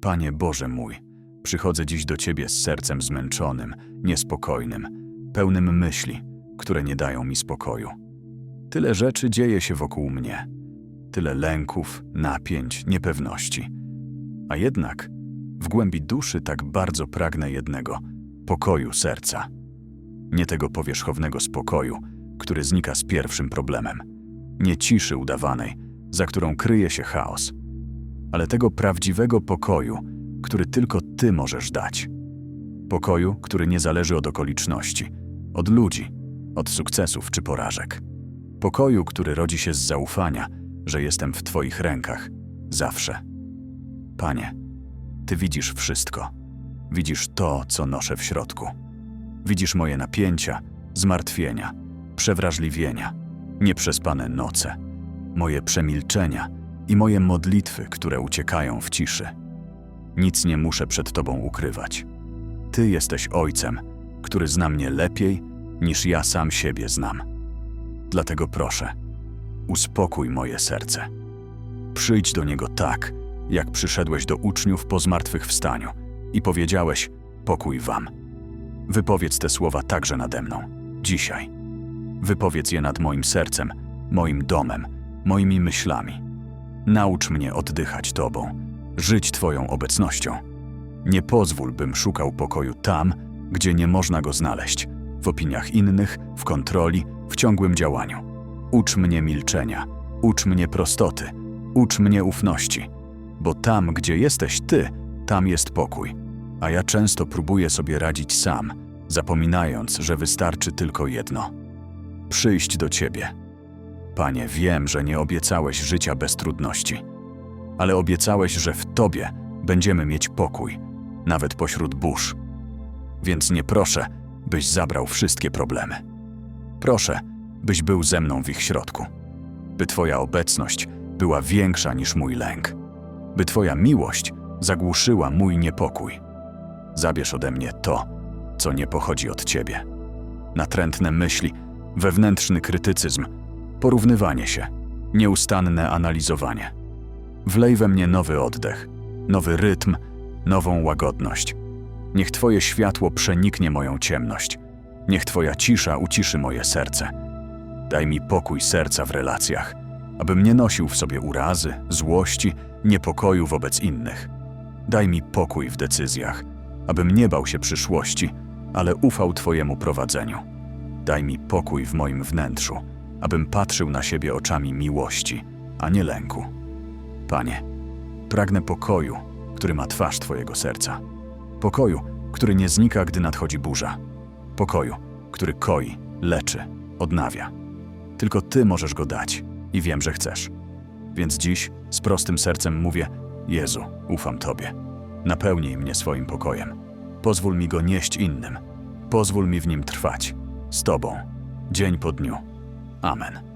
Panie Boże mój, przychodzę dziś do Ciebie z sercem zmęczonym, niespokojnym, pełnym myśli, które nie dają mi spokoju. Tyle rzeczy dzieje się wokół mnie, tyle lęków, napięć, niepewności. A jednak w głębi duszy tak bardzo pragnę jednego pokoju serca. Nie tego powierzchownego spokoju, który znika z pierwszym problemem, nie ciszy udawanej, za którą kryje się chaos, ale tego prawdziwego pokoju, który tylko Ty możesz dać. Pokoju, który nie zależy od okoliczności, od ludzi, od sukcesów czy porażek. Pokoju, który rodzi się z zaufania, że jestem w Twoich rękach, zawsze. Panie, Ty widzisz wszystko. Widzisz to, co noszę w środku. Widzisz moje napięcia, zmartwienia, przewrażliwienia, nieprzespane noce, moje przemilczenia i moje modlitwy, które uciekają w ciszy. Nic nie muszę przed Tobą ukrywać. Ty jesteś Ojcem, który zna mnie lepiej niż ja sam siebie znam. Dlatego proszę, uspokój moje serce. Przyjdź do niego tak, jak przyszedłeś do uczniów po zmartwychwstaniu i powiedziałeś: Pokój wam. Wypowiedz te słowa także nade mną, dzisiaj. Wypowiedz je nad moim sercem, moim domem, moimi myślami. Naucz mnie oddychać Tobą, żyć Twoją obecnością. Nie pozwól, bym szukał pokoju tam, gdzie nie można go znaleźć w opiniach innych, w kontroli, w ciągłym działaniu. Ucz mnie milczenia, ucz mnie prostoty, ucz mnie ufności, bo tam, gdzie jesteś Ty, tam jest pokój, a ja często próbuję sobie radzić sam, zapominając, że wystarczy tylko jedno przyjść do Ciebie. Panie, wiem, że nie obiecałeś życia bez trudności, ale obiecałeś, że w Tobie będziemy mieć pokój, nawet pośród burz. Więc nie proszę, byś zabrał wszystkie problemy. Proszę, byś był ze mną w ich środku, by Twoja obecność była większa niż mój lęk, by Twoja miłość zagłuszyła mój niepokój. Zabierz ode mnie to, co nie pochodzi od Ciebie. Natrętne myśli, wewnętrzny krytycyzm, porównywanie się, nieustanne analizowanie. Wlej we mnie nowy oddech, nowy rytm, nową łagodność. Niech Twoje światło przeniknie moją ciemność. Niech Twoja cisza uciszy moje serce. Daj mi pokój serca w relacjach, abym nie nosił w sobie urazy, złości, niepokoju wobec innych. Daj mi pokój w decyzjach, abym nie bał się przyszłości, ale ufał Twojemu prowadzeniu. Daj mi pokój w moim wnętrzu, abym patrzył na siebie oczami miłości, a nie lęku. Panie, pragnę pokoju, który ma twarz Twojego serca. Pokoju, który nie znika, gdy nadchodzi burza. Pokoju, który koi, leczy, odnawia. Tylko Ty możesz go dać i wiem, że chcesz. Więc dziś z prostym sercem mówię: Jezu, ufam Tobie. Napełnij mnie swoim pokojem. Pozwól mi go nieść innym. Pozwól mi w nim trwać. Z Tobą. Dzień po dniu. Amen.